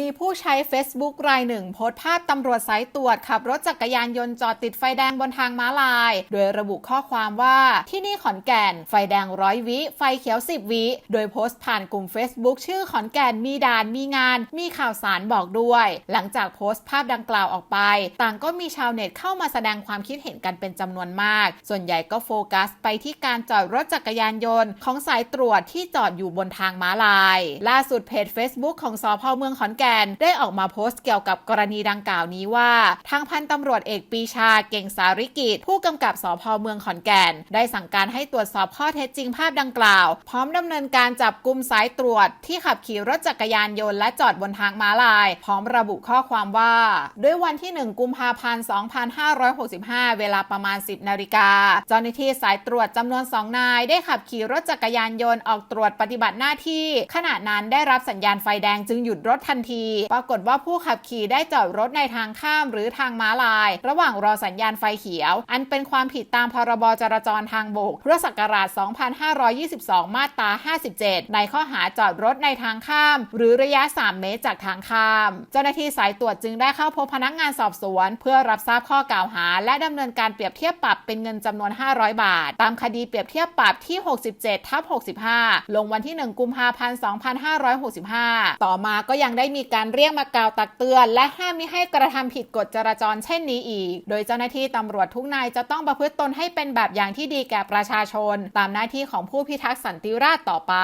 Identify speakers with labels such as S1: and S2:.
S1: มีผู้ใช้ Facebook รายหนึ่ง โพสต์ภาพตำรวจสายตรวจ ขับรถจักรยานยนต์จอดติดไฟแดงบนทางม้าลาย โดยระบุข้อความว่าที่นี่ขอนแก่น ไฟแดงร้อยวิ ไฟเขียว 10 วิ โดยโพสต์ผ่านกลุ่ม Facebook ชื่อขอนแก่นมีด่านมีงาน มีข่าวสารบอกด้วย หลังจากโพสต์ภาพดังกล่าวออกไป ต่างก็มีชาวเน็ตเข้ามาแสดงความคิดเห็นกันเป็นจำนวนมาก ส่วนใหญ่ก็โฟกัส ไปที่การจอดรถจักรยานยนต์ ของสายตรวจที่จอดอยู่บนทางม้าลาย ล่าสุดเพจ Facebook ของสพเมืองขอนแก่น ได้ออกมาโพสต์เกี่ยวกับกรณีดังกล่าวนี้ว่าทางพันตำรวจเอกปีชาเก่งสาริกิจ ผู้กำกับสพเมืองขอนแก่น ได้สั่งการให้ตรวจสอบข้อเท็จจริงภาพดังกล่าว พร้อมดำเนินการจับกลุ่มสายตรวจ ที่ขับขี่รถจักรยานยนต์และจอดบนทางม้าลาย พร้อมระบุข้อความว่า ด้วยวันที่ 1 กุมภาพันธ์ 2565 เวลาประมาณ 10 นาฬิกาเจ้าหน้าที่สายตรวจจำนวน 2 นาย ได้ขับขี่รถจักรยานยนต์ออกตรวจปฏิบัติหน้าที่ ขณะนั้นได้รับสัญญาณไฟแดงจึงหยุดรถทันที ปรากฏว่าผู้ขับขี่ได้จอดรถในทางข้ามหรือทางม้าลาย ระหว่างรอสัญญาณไฟเขียว อันเป็นความผิดตามพรบจราจรทางบกพุทธศักราช 2522 มาตรา 57 ในข้อหาจอดรถในทางข้าม หรือระยะ 3 เมตรจากทางข้าม เจ้าหน้าที่สายตรวจจึงได้เข้าพบพนักงานสอบสวน เพื่อรับทราบข้อกล่าวหา และดำเนินการเปรียบเทียบปรับเป็นเงินจำนวน 500 บาท ตามคดีเปรียบเทียบปรับที่ 67ทับ65 ลงวันที่ 1 กุมภาพันธ์ 2565 ต่อมาก็ยังได้มีมีการเรียกมากล่าวตักเตือน และห้ามมิให้กระทำผิดกฎจราจรเช่นนี้อีก โดยเจ้าหน้าที่ตำรวจทุกนายจะต้องประพฤติตนให้เป็นแบบอย่างที่ดีแก่ประชาชน ตามหน้าที่ของผู้พิทักษ์สันติราษฎร์ต่อไป